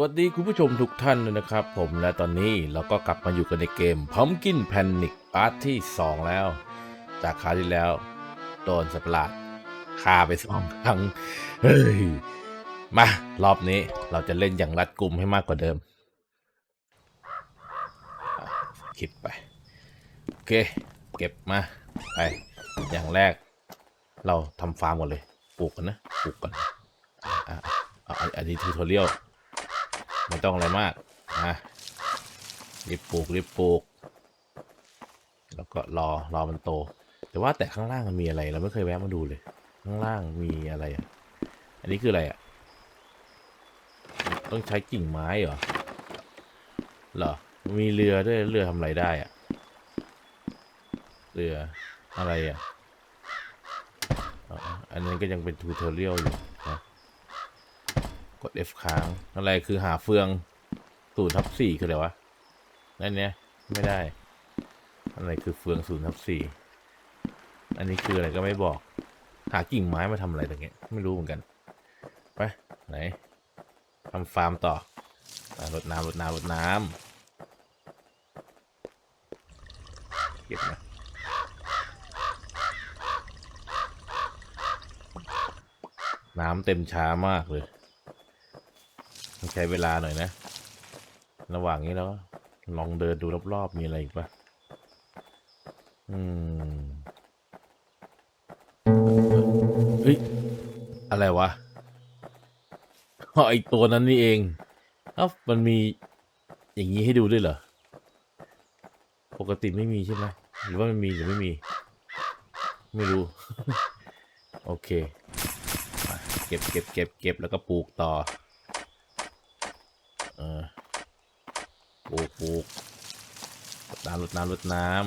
วัสดีคุณผู้ชมทุกท่านเลยนะครับ ผมและตอนนี้เราก็กลับมาอยู่กันในเกม Pumpkin Panic Part ที่ 2 แล้ว จากคราวที่แล้ว โดนสัตว์ประหลาดฆ่าไปสองครั้งเฮ้ยมารอบนี้เราจะเล่นอย่างรัดกุมให้มากกว่าเดิมคลิปไปโอเค เก็บมาไปอย่างแรก เราทำฟาร์มก่อนเลยปลูกกันนะปลูกก่อนอะอะอะอันนี้ทูทอเรียล ไม่ต้องอะไรมากนะรีบปลูกรีบปลูก แล้วก็รอรอมันโต แต่ว่าแต่ข้างล่างมันมีอะไร เราไม่เคยแวะมาดูเลย ข้างล่างมีอะไรอะ อันนี้คืออะไรอะ ต้องใช้กิ่งไม้เหรอเหรอ มีเรือด้วยเรือทำอะไรได้อะ เรืออะไรอะ อันนี้ก็ยังเป็นทูทอเรียลอยู่นะ ด F ค้าง อะไรคือหาเฟืองศูนย์ทับสี่คืออะไรวะ นั่นเนี้ยไม่ได้ อะไรคือเฟืองศูนย์ทับสี่ อันนี้คืออะไรก็ไม่บอก หากิ่งไม้มาทำอะไรตรงเงี้ย ไม่รู้เหมือนกัน ไป ไหนทำฟาร์มต่ออะรดน้ำรดน้ำรดน้ำเก็บนะน้ำเต็มช้ามากเลย ใช้เวลาหน่อยนะ ระหว่างนี้แล้วลองเดินดูรอบๆมีอะไรอีกปะอืมเฮ้ย อะไรวะอ๋อไอตัวนั้นนี่เองเอ้ามันมีอย่างนี้ให้ดูด้วยเหรอ ปกติไม่มีใช่ไหมหรือว่ามันมีหรือไม่มี ไม่รู้ โอเค เก็บเก็บเก็บเก็บแล้วก็ปลูกต่อ เออปลูกปลูกรดน้ำรดน้ำรดน้ำ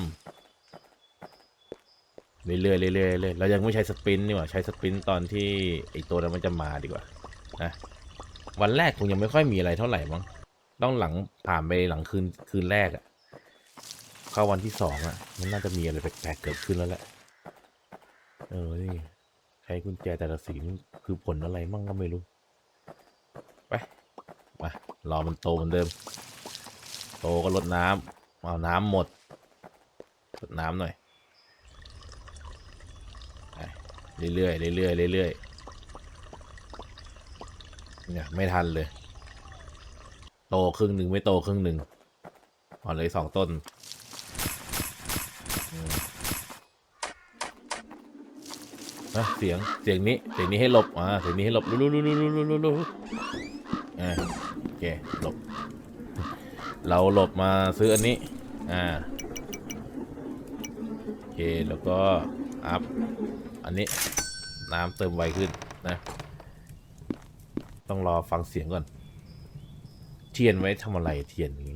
เรื่อยๆเรื่อยๆเรื่อยๆเรายังไม่ใช้สปรินต์นี่หว่าใช้สปรินต์ตอนที่ไอตัวนั้นมันจะมาดีกว่านะวันแรกคงยังไม่ค่อยมีอะไรเท่าไหร่มั้งต้องหลังผ่านไปหลังคืนคืนแรกอะเข้าวันที่สองอะมันน่าจะมีอะไรแปลกๆเกิดขึ้นแล้วแหละเออนี่ใช้กุญแจแต่ละสีนี่คือผลอะไรมั่งก็ไม่รู้ ไป มารอมันโตเหมือนเดิม โตก็ลดน้ำเอาน้ำหมดลดน้ำหน่อยเรื่อยๆเรื่อยๆเรื่อยๆเนี่ยไม่ทันเลย โตครึ่งหนึ่งไม่โตครึ่งหนึ่งอ่อนเลยสองต้นเสียงเสียงนี้เสียงนี้ให้หลบอ่าเสียงนี้ให้หลบลุลุลุลุลุลุลุ เคหลบ เราหลบมาซื้ออันนี้ อ่า โอเค แล้วก็ อัพ อันนี้ น้ำเติมไวขึ้นนะ ต้องรอฟังเสียงก่อน เทียนไว้ทำอะไรเทียนนี้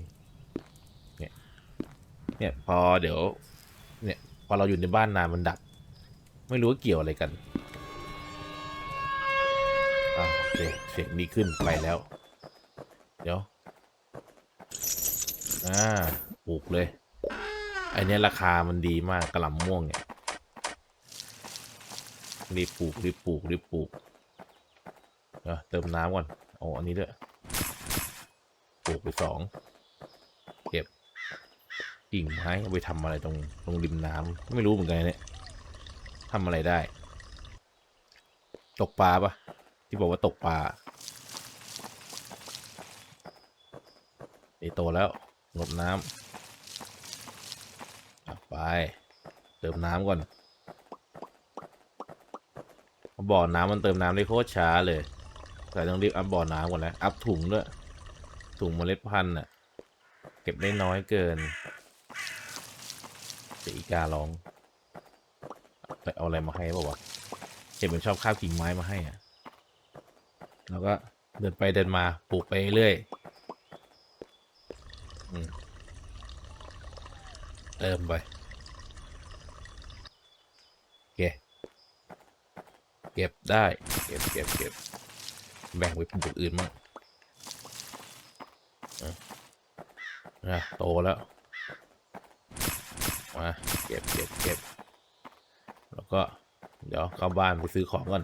เนี่ย เนี่ยพอเดี๋ยว เนี่ยพอเราอยู่ในบ้านนานมันดับ ไม่รู้ว่าเกี่ยวอะไรกันอ่าโอเคเสียงดีขึ้นไปแล้ว เดี๋ยว อ่าปลูกเลยอเนี้ยราคามันดีมากกระหล่ำม่วงเนี่ยรีบปลูกรีบปลูกรีบปลูกเดี๋ยวเติมน้ำก่อนเอาอันนี้ด้วยปลูกไปสองเก็บกิ่งไม้เอาไปทำอะไรตรงตรงริมน้ำไม่รู้เหมือนกันเนี่ยทำอะไรได้ ตกปลาปะที่บอกว่าตกปลา ไอโตแล้วงดน้ำไป เติมน้ำก่อน บ่อน้ำมันเติมน้ำได้โคตรช้าเลย แต่ต้องรีบอัพบ่อน้ำก่อนแล้วอัพถุงด้วย ถุงเมล็ดพันธุ์น่ะ เก็บได้น้อยเกินเดี๋ยอีการ้องไปเอาอะไรมาให้ป่าวะเห็นมันชอบข้าวกิ่งไม้มาให้อะ แล้วก็เดินไปเดินมาปลูกไปเรื่อย เติมไปโอเคเก็บได้ เก็บเก็บเก็บแบ่งไปเปลูกอื่นมั่งอะโตแล้ว มาเก็บเก็บเก็บแล้วก็ เดี๋ยวเข้าบ้านไปซื้อของก่อน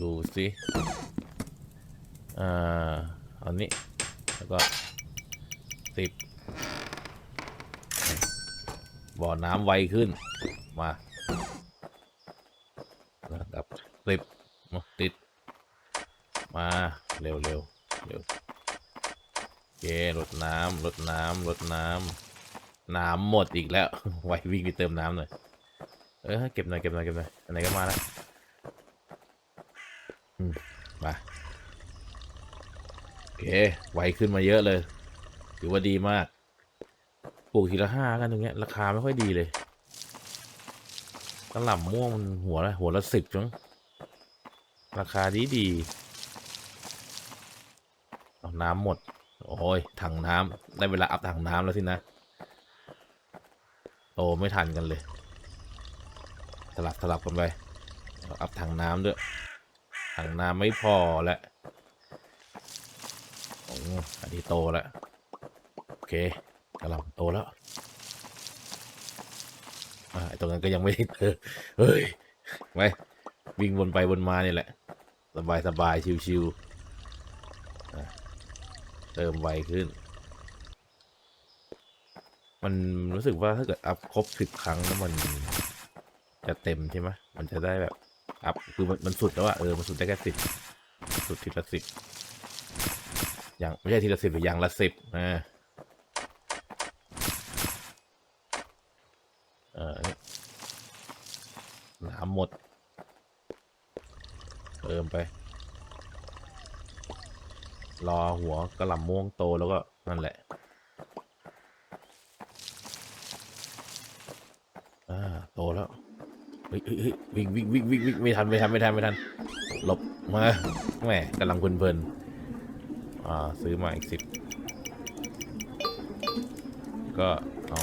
ดูสิอ่าเอานี้ แล้วก็ สิบบ่อน้ำไวขึ้น มาระดับสิบมาติด มาเร็วเร็วเร็วโอเครดน้ำรดน้ำรดน้ำน้ำหมดอีกแล้ว ไววิ่งไปเติมน้ำหน่อย เออเก็บหน่อยเก็บหน่อยเก็บหน่อยอันไหนก็มาแล้วมาโอเคไวขึ้นมาเยอะเลย ถือว่าดีมาก ปลูกทีละห้ากันตรงเนี้ย ราคาไม่ค่อยดีเลยกระหล่ำม่วงมันหัวละหัวละสิบจังราคาดีดีเอาน้ำหมด โอ้ยถังน้ำได้เวลาอัพถังน้ำแล้วสินะ โอ้ไม่ทันกันเลย สลับสลับกันไปอัพถังน้ำด้วยถังน้ำไม่พอแล้วโอ้อันนี้โตแล้ว เคกระลำโตแล้วอ่าไอ้ตรงนั้นก็ยังไม่ได้เจอเฮ้ยไปวิ่งวนไปวนมานี่แหละ สบายสบายชิวๆเติมไวขึ้น มันรู้สึกว่าถ้าเกิดอัพครบสิบครั้งแล้วมันจะเต็มใช่ไหมมันจะได้แบบอัพคือมันมันสุดแล้วอะเออมันสุดได้แค่สิบสุดทีละสิบอย่างไม่ใช่ทีละสิบหรืออย่างละสิบอ่าเออนี่น้ำหมด เติม ไป รอหัวกระหล่ำม่วงโตแล้วก็นั่นแหละอ่าโตแล้วเฮ้ยเฮ้ยวิ่งวิ่งวิ่งวิ่งวิ่งไม่ทันไม่ทันไม่ทันไม่ทันหลบมาแหมกำลังเพลินๆอ่าซื้อมาอีกสิบก็เอา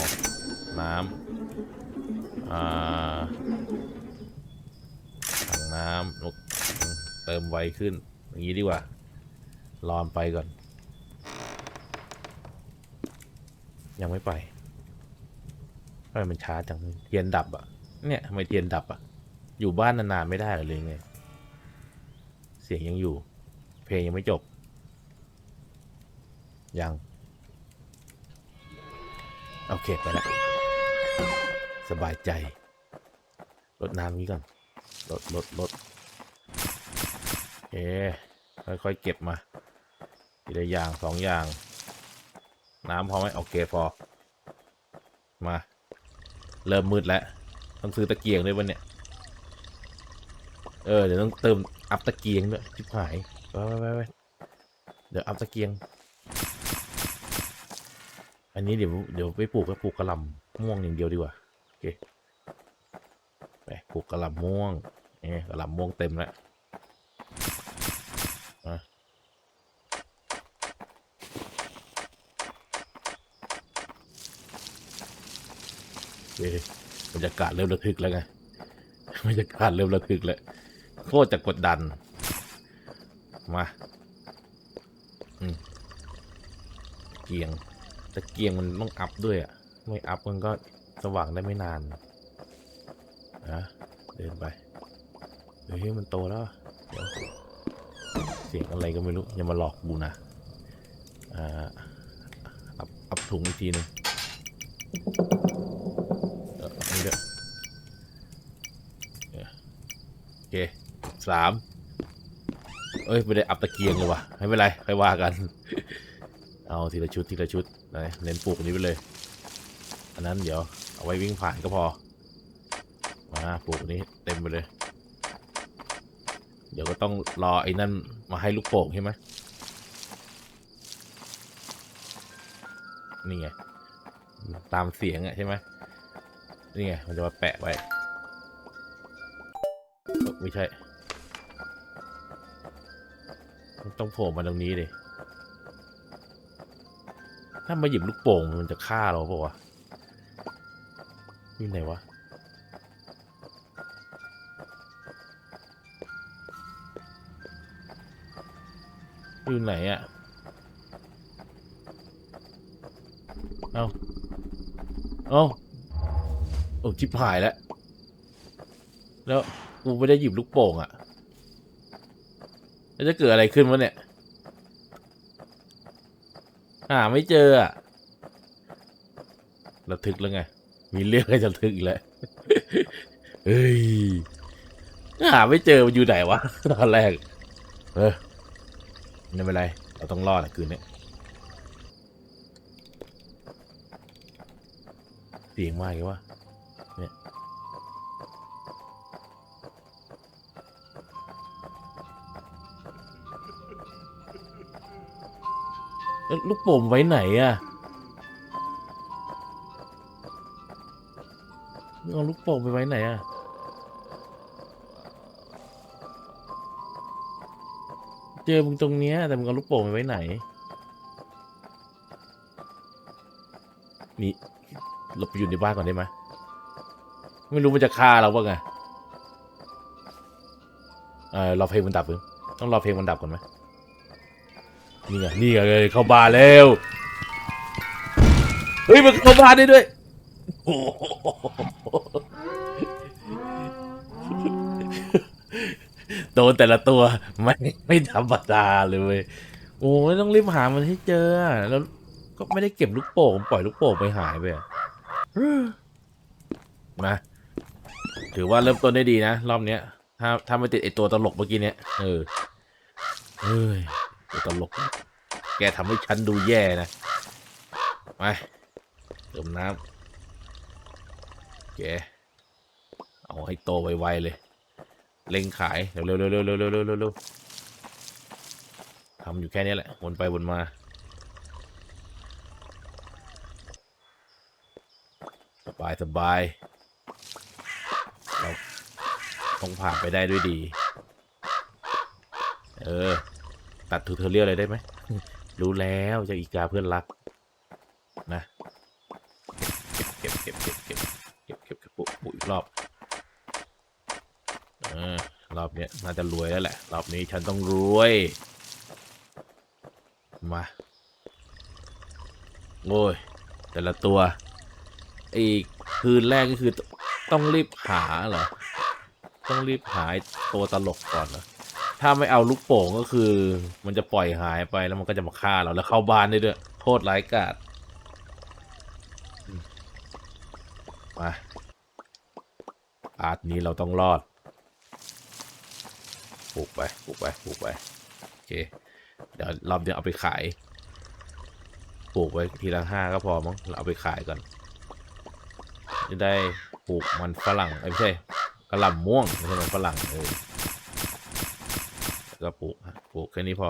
น้ำอ่าถังน้ำลูกเติมไวขึ้น อย่างนี้ดีกว่า รอมนไปก่อน ยังไม่ไปทำไมมันช้าจังเทียนดับอะ เนี่ยทำไมเทียนดับอะ อยู่บ้านนานๆไม่ได้หรอเลยไง เสียงยังอยู่ เพลงยังไม่จบ ยัง โอเคไปแล้วสบายใจ ลดน้ำนี้ก่อน ลดลดลด เอ๊ค่อยๆเก็บมาทีละอย่างสองอย่าง น้ำพอไหมโอเคพอ มา เริ่มมืดแล้ว ต้องซื้อตะเกียงด้วยวันเนี่ย เออ เดี๋ยวต้องเติมอัพตะเกียงด้วยชิบหายไปไปไปเดี๋ยวอัพตะเกียง อันนี้เดี๋ยวเดี๋ยวไปปลูกก็ปลูกกระลำม่วงอย่างเดียวดีกว่า โอเค ไปปลูกกระลำม่วงเอ๊ะกระลำม่วงเต็มแล้วมาโอเค บรรยากาศเริ่มระทึกแล้วไงบรรยากาศเริ่มระทึกแล้วโคตรจะกดดัน มาเกียงตะเกียงมันต้องอัพด้วยอะ ไม่อัพมันก็สว่างได้ไม่นานนะเดินไปเฮ้ยมันโตแล้วเดี๋ยวเสียงอะไรก็ไม่รู้ อย่ามาหลอกกูนะอ่าอัพอัพถุงอีกทีหนึงเอออัพนี่ด้วยเนี่ยโอเค สามเอ้ยไม่ได้อัพตะเกียงเลยว่ะไม่เป็นไรค่อยว่ากัน เอาทีละชุดทีละชุดนะเน้นปลูกอันนี้ไปเลย อันนั้นเดี๋ยวเอาไว้วิ่งผ่านก็พอมาปลูกอันนี้เต็มไปเลย เดี๋ยวก็ต้องรอไอ้นั่นมาให้ลูกโป่งใช่ไหมนี่ไงตามเสียงอะใช่ไหมนี่ไงมันจะมาแปะไว้ไม่ใช่ ต้องโผล่มาตรงนี้ดิถ้ามาหยิบลูกโป่งมันจะฆ่าเราเปล่าวะนี่ไหนวะอยู่ไหนอะเอาเอาโอ้ชิบหายแล้ว แล้วกูไม่ได้หยิบลูกโป่งอะ แล้วจะเกิดอะไรขึ้นวะเนี่ยหาไม่เจออะระทึกแล้วไง มีเรื่องให้ระทึกอีกแล้วเฮ้ยหาไม่เจอมันอยู่ไหนวะตอนแรก เออไม่เป็นไร เราต้องรอดอะคืนนี้เสียงมากเลยว่า ลูกโป่งไว้ไหนอะมึงเอาลูกโป่งไปไว้ไหนอะเจอมึงตรงเนี้ยแต่มึงเอาลูกโป่งไปไว้ไหน นี่เราไปอยู่ในบ้านก่อนได้ไหมไม่รู้มันจะฆ่าเราป่ะไงเออรอเพลงมันดับหรือต้องรอเพลงมันดับก่อนไหม นี่ไงนี่ไงเลยเข้าบ้านแล้วเฮ้ยมันเข้าบ้านได้ด้วยโอ้โหโดนแต่ละตัวไม่ไม่ธรรมดาเลยเว้ยโอ้ยต้องรีบหามันให้เจอแล้วก็ไม่ได้เก็บลูกโป่งปล่อยลูกโป่งไปหายไปอะมาถือว่าเริ่มต้นได้ดีนะ รอบเนี้ย ถ้าถ้าไม่ติดไอตัวตลกเมื่อกี้เนี้ยเออเฮ้ย ตลก แกทำให้ฉันดูแย่นะไปเติมน้ำแกเอาให้โตไวๆเลย เล็งขายเร็วๆๆเร็วๆเร็วๆเร็วๆเร็วๆทำอยู่แค่นี้แหละ วนไปวนมาสบายสบายเราต้องผ่านไปได้ด้วยดี เออ ตัดทูเทอเรียลอะไรได้ไหม รู้แล้วจะอีกาเพื่อนรัก นะ เก็บเก็บเก็บเก็บเก็บเก็บเก็บปุ๊บปุ๊บอีกรอบ เออ รอบเนี้ยน่าจะรวยแล้วแหละ รอบนี้ฉันต้องรวย มา โอ้ย แต่ละตัว อีกคืนแรกก็คือต้องรีบหาเหรอ ต้องรีบหาตัวตลกก่อนเหรอ ถ้าไม่เอาลูกโป่งก็คือ มันจะปล่อยหายไปแล้วมันก็จะมาฆ่าเราแล้วเข้าบ้านได้ด้วยโทษร้ายกาจมาอาร์ตนี้เราต้องรอดปลูกไปปลูกไปปลูกไปโอเคเดี๋ยวรอบเดียวเอาไปขายปลูกไว้ทีละห้าก็พอมั้งเราเอาไปขายก่อน จะได้ปลูกมันฝรั่งเอ้ไม่ใช่กระหล่ำม่วงไม่ใช่มันฝรั่งเออ ก็ปลูกฮะปลูกแค่นี้พอ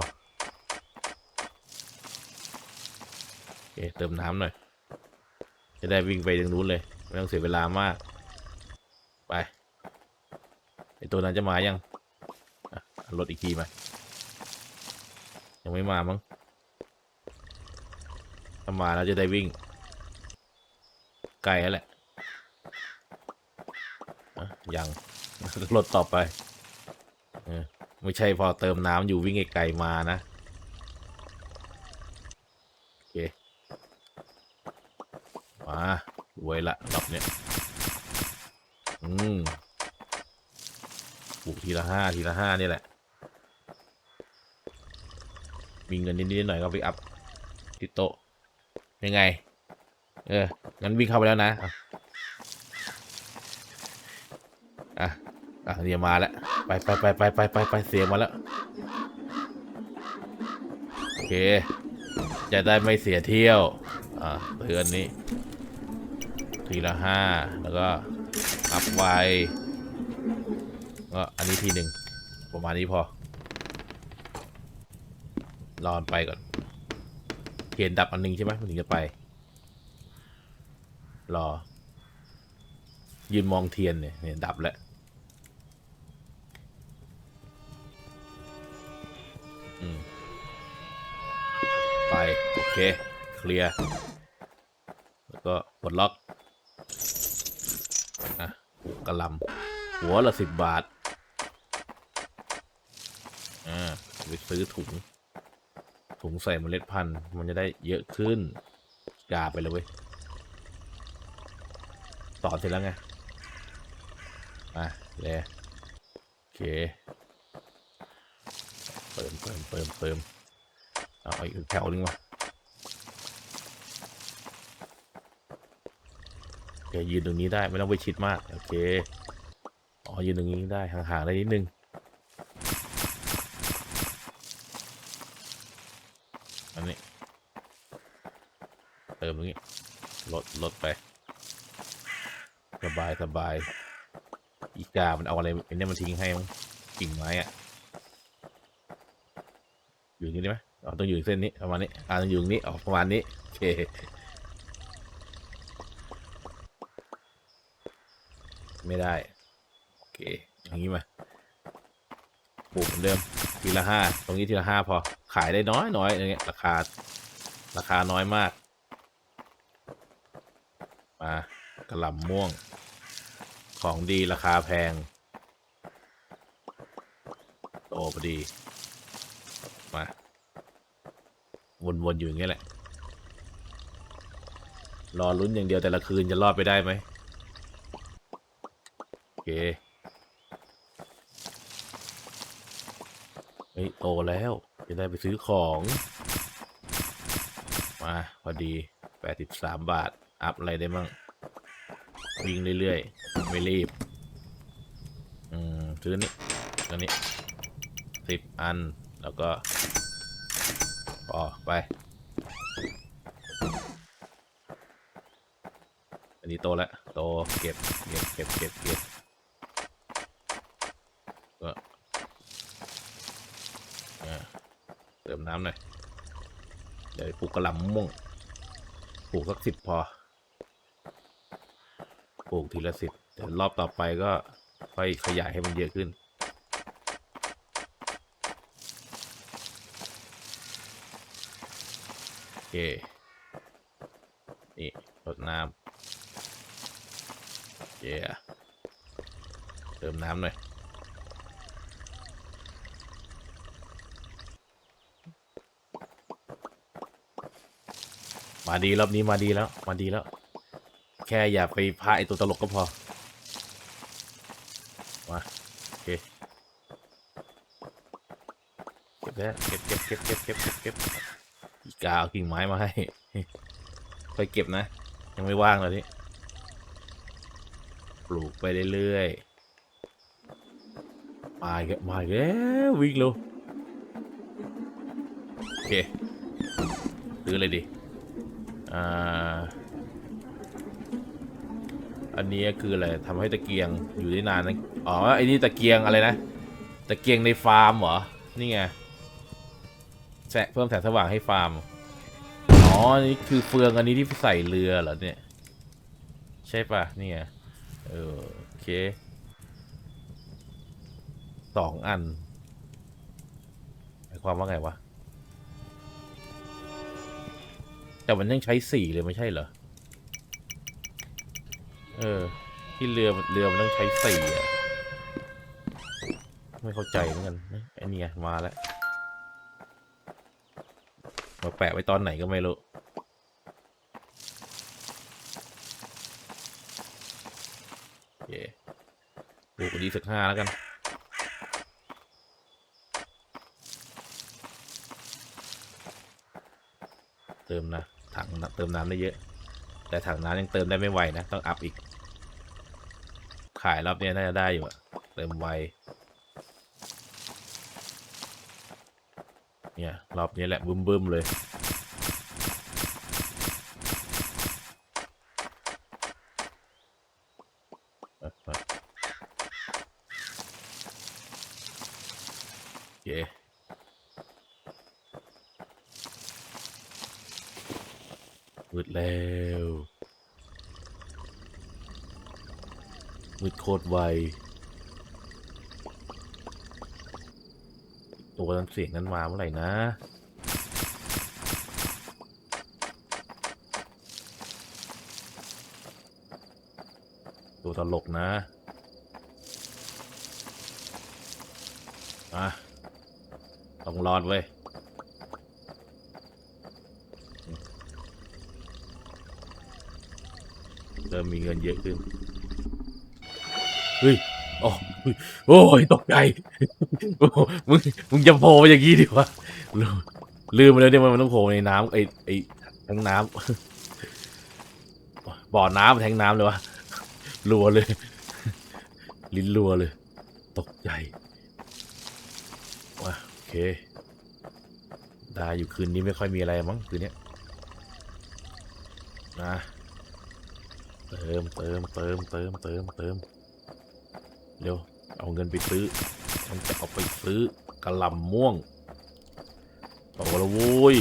โอเคเติมน้ำหน่อย จะได้วิ่งไปตรงนู้นเลย ไม่ต้องเสียเวลามาก ไปไอตัวนั้นจะมายังรถอีกทีมายังไม่มามั้งถ้ามาแล้วจะได้วิ่ง ไกลแล้วแหละะยังรถต่อไป ไม่ใช่พอเติมน้ำอยู่วิ่งไกลๆมานะ โอเค มารวยละรอบเนี้ย อืมปลูกทีละห้าทีละห้านี่แหละ มีเงินนิดๆหน่อยๆก็ไปอัพที่โต๊ะยังไง เออ งั้นวิ่งเข้าไปแล้วนะ อะ อะอะเดี๋ยวมาแล้ว ไปไปไปไปไปไปไปเสียงมาแล้ว โอเค จะได้ไม่เสียเที่ยว อ่าเตือนนี้ ทีละห้า แล้วก็อัพไวก็อันนี้ทีหนึ่ง ประมาณนี้พอ รอนไปก่อนเทียนดับอันหนึงใช่ไหมมันถึงจะไป รอ ยืนมองเทียนเนี่ยเนี่ยดับแล้ว เค เคลียร์ แล้วก็ปลดล็อกอะกระลำหัวละสิบบาท อ่าไปซื้อถุง ถุงใส่เมล็ดพันธุ์มันจะได้เยอะขึ้นกาไปเลยเว้ยต่อเสร็จแล้วไง อะเลยโอเค เติมเติมเติมเติมเอาอีกแถวนึงมา คยืนตรงนี้ได้ไม่ต้องไปชิดมากโอเคอ๋อยืนตรงนี้ได้ห่างๆได้นิดนึงอันนี้เติมตรงนี้ลดลดไป สบายสบายอีกา มันเอาอะไรเนี่ยมันทิ้งให้มั้งกิ่งไม้อะอยู่อย่างนี้ได้ไหมอ๋อต้องอยู่เส้นนี้ประมาณนี้อ่าต้องอยู่ตรงนี้ออกประมาณนี้โอเค ไม่ได้ โอเคอย่างนี้มาปลูกเหมือนเดิมทีละห้าตรงนี้ทีละห้าพอขายได้น้อยน้อยอย่างเงี้ยราคา ราคาน้อยมาก มากระหล่ำม่วง ของดีราคาแพงโตพอดี มาวนๆอยู่อย่างเงี้ยแหละ รอลุ้นอย่างเดียวแต่ละคืนจะรอดไปได้ไหม เคเฮ้ยโตแล้วจะได้ไปซื้อของ มาพอดีแปดสิบสามบาท อัพอะไรได้มั่งวิ่งเรื่อยๆ ไม่รีบ อืม ซื้อนี่ตัวนี้สิบอันแล้วก็พอไป อันนี้โตแล้ว โต เก็บ เก็บ เก็บ เก็บเก็บ ก็อ่าเติม น้ำหน่อย เดี๋ยวปลูกกระหล่ำม่วง ปลูกสักสิบพอ ปลูกทีละสิบเดี๋ยวรอบต่อไปก็ค่อยขยายให้มันเยอะขึ้นโอเค นี่รดน้ำเย้เติมน้ำหน่อย มาดีรอบนี้มาดีแล้ว มาดีแล้ว แค่อย่าไปพาไอตัวตลกก็พอ มาโอเคเก็บแล้วเก็บเก็บเก็บเก็บเก็บเก็บเก็บอีกาเอากิ่งไม้มาให้ไปเก็บนะ ยังไม่ว่างเลยนี่ปลูกไปเรื่อยๆมาอีกแล้วมาอีกแล้ววิ่งเร็วโอเคซื้อเลยดิ อันนี้คืออะไรทำให้ตะเกียงอยู่ได้นานนะอ๋อไอ้นี่ตะเกียงอะไรนะ ตะเกียงในฟาร์มเหรอ นี่ไงแสงเพิ่มแสงสว่างให้ฟาร์ม อ๋อ นี่คือเฟืองอันนี้ที่ใส่เรือเหรอเนี่ย ใช่ปะนี่ไงเออโอเคสองอันหมายความว่าไงวะ แต่มันยังใช้สี่เลยไม่ใช่เหรอ เออ ที่เรือเรือมันต้องใช้สี่อะไม่เข้าใจเหมือนกันไอ้นี่ไงมาแล้ว มาแปะไว้ตอนไหนก็ไม่รู้โอเคดูกว่าดีสักห้าแล้วกันเติมนะ ถังเติมน้ำได้เยอะ แต่ถังน้ำยังเติมได้ไม่ไหวนะต้องอัพอีก ขายรอบนี้น่าจะได้อยู่อะเติมไวเนี่ยรอบนี้แหละบึ้มๆเลย โอเค มืดแล้วมืด โคตรไวตัวนั้นเสียงนั้นมาเมื่อไหร่นะ ตัวตลกนะมาต้องรอดเว้ยเริ่มมีเงินเยอะขึ้น เฮ้ยโอ้ยโอ้ยตกใจมึงมึงจะโผล่อย่างนี้ดิวะลืมลืมไปแล้วเนี่ยมันต้องโผล่ในน้ำไอ้ไอ้ทั้งน้ำบ่อน้ำแทงน้ำเลยวะรัวเลย ลิ้นรัวเลย ตกใจว้าโอเคได้อยู่คืนนี้ไม่ค่อยมีอะไรมั้งคืนนี้นะเติมเติมเติมเติมเติมเติม เร็ว เอาเงินไปซื้อมันจะเอาไปซื้อกระลำม่วงโตแล้วโว้ย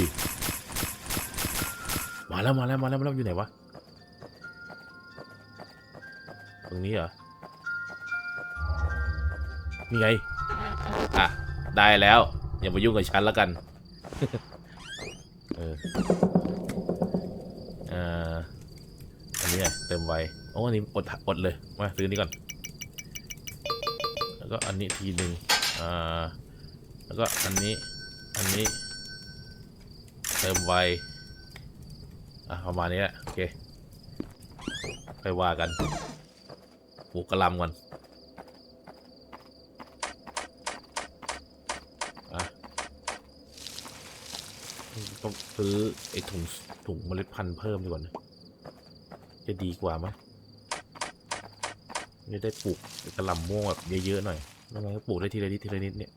มาแล้วมาแล้วมาแล้วมาแล้วอยู่ไหนวะ ตรงนี้เหรอ นี่ไง อะ ได้แล้ว อย่ามายุ่งกับฉันแล้วกัน เอออ่ออันนี้อะเติมไวโอ้อันนี้อดอดเลย มาซื้อนี้ก่อน ก็อันนี้ทีหนึ่งอ่า แล้วก็อันนี้ อันนี้ เติมไวอะประมาณนี้แหละโอเคไปว่ากันปลูกกระลำก่อนอะต้องซื้อไอ้ถุงถุงเมล็ดพันธุ์เพิ่มดีกว่านะจะดีกว่ามั้ย จะได้ปลูกกระหล่ำม่วงแบบเยอะๆหน่อยไม่งั้นก็ปลูกได้ทีละนิดทีละนิดเนี่ย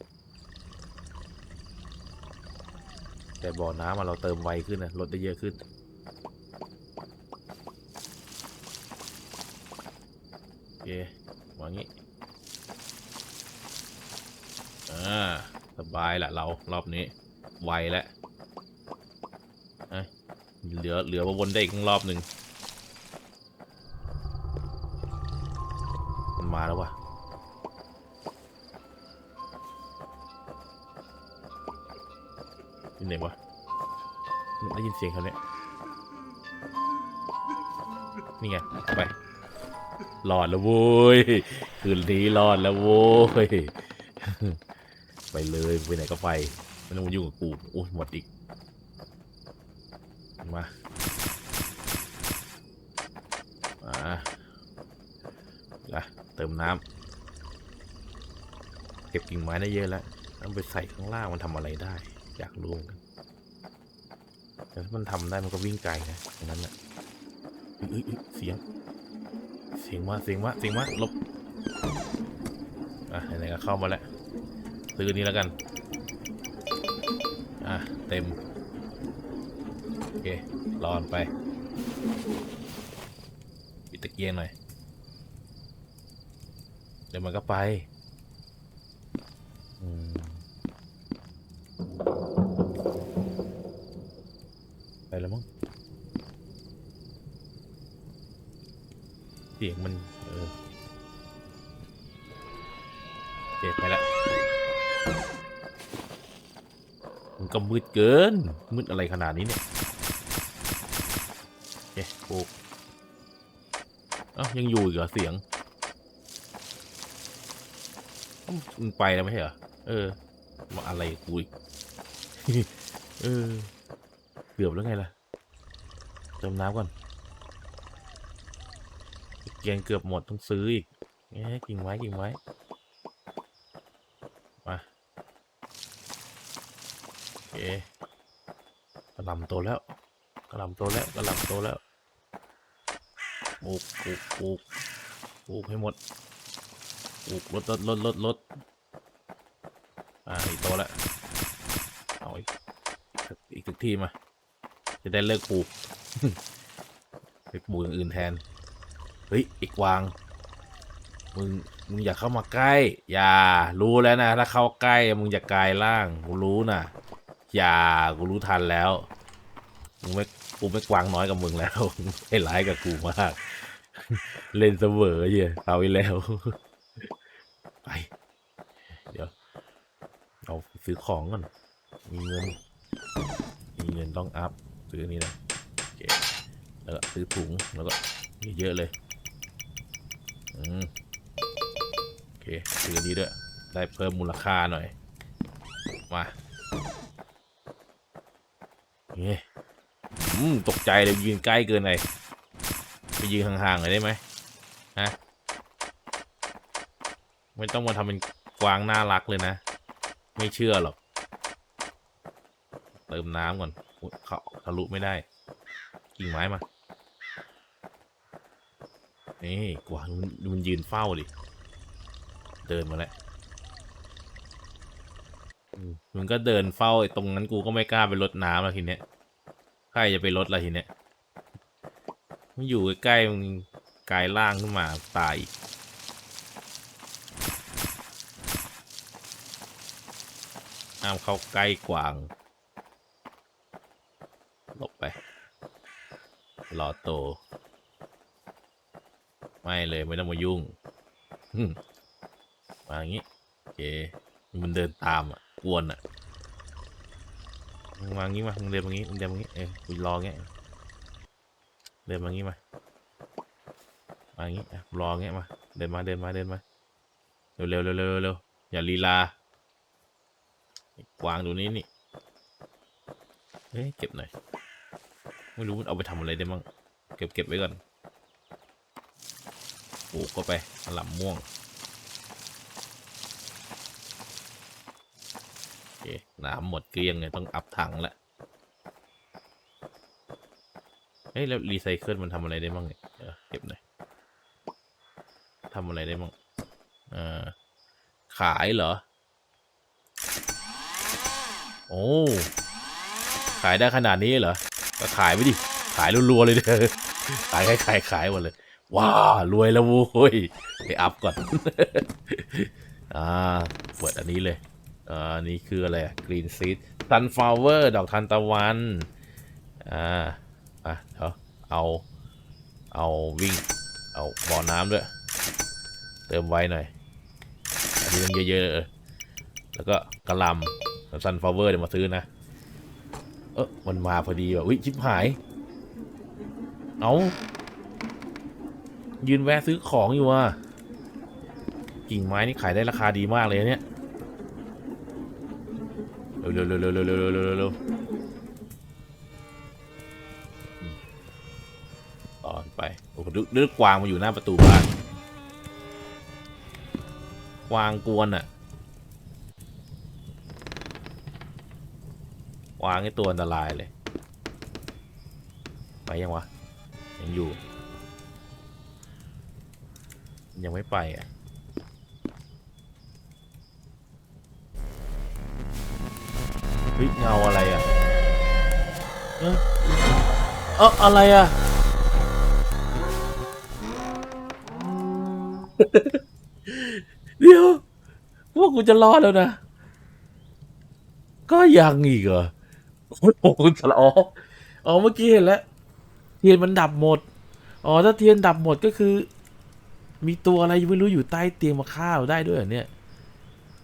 แต่บ่อน้ำเราเติมไวขึ้นนะลดได้เยอะขึ้น โอเควางงี้อ่าสบายละเรารอบนี้ไวแล้วเหลือเหลือมาวนได้อีกรอบหนึ่ง มาแล้ววะที่ไหนวะได้ยินเสียงเขาเนี่ยนี่ไงไปรอดแล้วโว้ยคืนนี้รอดแล้วโว้ยไปเลยไปไหนก็ไปไม่ต้องมายุ่งกับกูโอ้ยหมดอีก มา มาละเติม น้ำเก็บกิ่งไม้ได้เยอะแล้วเอาไปใส่ข้างล่างมันทำอะไรได้ อยากรู้เหมือนกันแต่ถ้ามันทำได้มันก็วิ่งไกลนะอย่างนั้นแหละเสียง เสียงมาเสียงมาเสียงมาหลบอะไหนๆก็เข้ามาแล้วซื้อนี้แล้วกัน อะ เต็ม โอเครอนไปปิดตะเกียงหน่อย ดี๋ยวมันก็ไปไปแล้วมั้งเสียงมัน เออโอเคไปแล้วมันก็มืดเกิน มืดอะไรขนาดนี้เนี่ยเอ๊ะปลูกเอ้ายังอยู่อีกเหรอเสียงเอ้า มันไปแล้วไม่ใช่เหรอ เออ มาอะไรกูอีกเออ เกือบแล้วไงล่ะ เติมน้ำก่อน เกียงเกือบหมดต้องซื้ออีกเอ๊ะกิ่งไม้กิ่งไม้มาโอเคกระลำโตแล้วกระลำโตแล้วกระลำโตแล้วปลูกปลูกปลูกปลูกให้หมด ลูกลดลดลดลดลดอ่าอีกโตแล้วเอาอีกอีกสักที่มา จะได้เลิกปลูกไปปลูกอย่างอื่นแทน เฮ้ยอีกวาง มึงมึงอย่าเข้ามาใกล้ อย่า รู้แล้วนะ ถ้าเข้าใกล้ มึงจะกลายร่าง กูรู้นะอย่า กูรู้ทันแล้วกูไม่ กูไม่กวางน้อยกับมึงแล้วมึงให้ร้ายกับกูมาก เล่นเสมอเหี้ยเอาไปแล้ว ไป เดี๋ยว เอาซื้อของก่อน มีเงิน มีเงินต้องอัพ ซื้อนี้นะโอเคแล้วก็ซื้อถุง แล้วก็เยอะเลย อืม โอเค ซื้อนนี้ด้วย ได้เพิ่มมูลค่าหน่อย มาเฮ้ยอืม ตกใจเลยยืนใกล้เกินไปไปยืนห่างๆหน่อยได้ไหมฮะ ไม่ต้องมาทำเป็นกวางน่ารักเลยนะ ไม่เชื่อหรอก เติมน้ำก่อนเขาทะลุไม่ได้ กิ่งไม้มา นี่กวางมันยืนเฝ้าดิ เดินมาแล้วมมันก็เดินเฝ้าตรงนั้นกูก็ไม่กล้าไปรดน้ำแล้วทีเนี้ย ใครจะไปรดละทีเนี้ยมันอยู่ใกล้ๆมึงกลายร่างขึ้นมาตายอีก ห้ามเข้าใกล้กวาง หลบไป รอโต ไม่เลยไม่ต้องมายุ่ง มาอย่างงี้ โอเค มันเดินตามอะ กวนอะมึงมางี้มามึงเดินมางี้มึงเดินมางี้ เออกูรอเงี้ย เดินมางี้มา มางี้รอเงี้ยมา เดินมา เดินมา เดินมา เร็วเร็วเร็วเร็วเร็วอย่าลีลา วางดูนี่นี่เฮ้ยเก็บหน่อย ไม่รู้มันเอาไปทำอะไรได้มั่งเก็บเก็บไว้ก่อนปลูกก็ไปหล่ำม่วงโอเคน้ำหมดเกลี้ยงเลยต้องอัพถังละเฮ้ยแล้วรีไซเคิลมันทำอะไรได้บ้างเนี่ยเออเก็บหน่อยทำอะไรได้บ้างเออขายเหรอ โอ้ขายได้ขนาดนี้เหรอก็ขายไปดิขายรัวๆเลยเด้อขายขายขายขายหมดเลยว้ารวยแล้วโว้ยไปอัพก่อน อ่าเปิดอันนี้เลยอ่านนี้คืออะไรกรีนซีดซันฟลาวเวอร์ดอกทานตะวัน อ่าอะเดี๋ยวเอา เอาวิ่ง เอาบ่อน้ำด้วย เติมไว้หน่อย อันนี้ต้องเยอะๆแล้วก็กระลำ ซันฟลาวเวอร์เดี๋ยวมาซื้อนะ เออมันมาพอดีว่ะอุ้ยชิบหาย เอายืนแวะซื้อของอยู่ว่ะกิ่งไม้นี่ขายได้ราคาดีมากเลยเนี่ยเร็วเร็วเร็วเร็วเร็วเร็วเร็วเร็วเร็วอืมต่อไปโอ้โหนึกนึกวางมาอยู่หน้าประตูบ้านกวางกวนอะ วางไอ้ตัวอันตรายเลย ไปยังวะ ยังอยู่ ยังไม่ไปอะเฮ้ยเงาอะไรอะเอะเออะไรอะ เดี๋ยวพวกกูจะรอดแล้วนะ ก็ยังอีกเหรอ โอ้โหจะอ๋ออ๋อเมื่อกี้เห็นแล้วเทียนมันดับหมด อ๋อถ้าเทียนดับหมดก็คือ มีตัวอะไรไม่รู้อยู่ใต้เตียงมาฆ่าเราได้ด้วยเหรอเนี่ย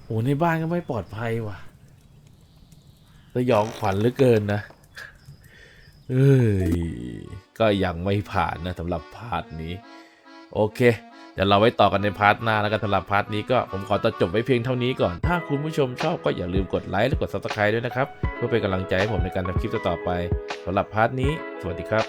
โอ้ในบ้านก็ไม่ปลอดภัยว่ะสยองขวัญเหลือเกินนะเอ้ยก็ยังไม่ผ่านนะสำหรับพาร์ทนี้ โอเค เดี๋ยวเราไว้ต่อกันในพาร์ทหน้าแล้วกันสำหรับพาร์ทนี้ก็ผมขอตัดจบไว้เพียงเท่านี้ก่อน ถ้าคุณผู้ชมชอบก็อย่าลืมกดไลค์และกด subscribe ด้วยนะครับ เพื่อเป็นกำลังใจให้ผมในการทำคลิปต่อไปสำหรับพาร์ทนี้ สวัสดีครับ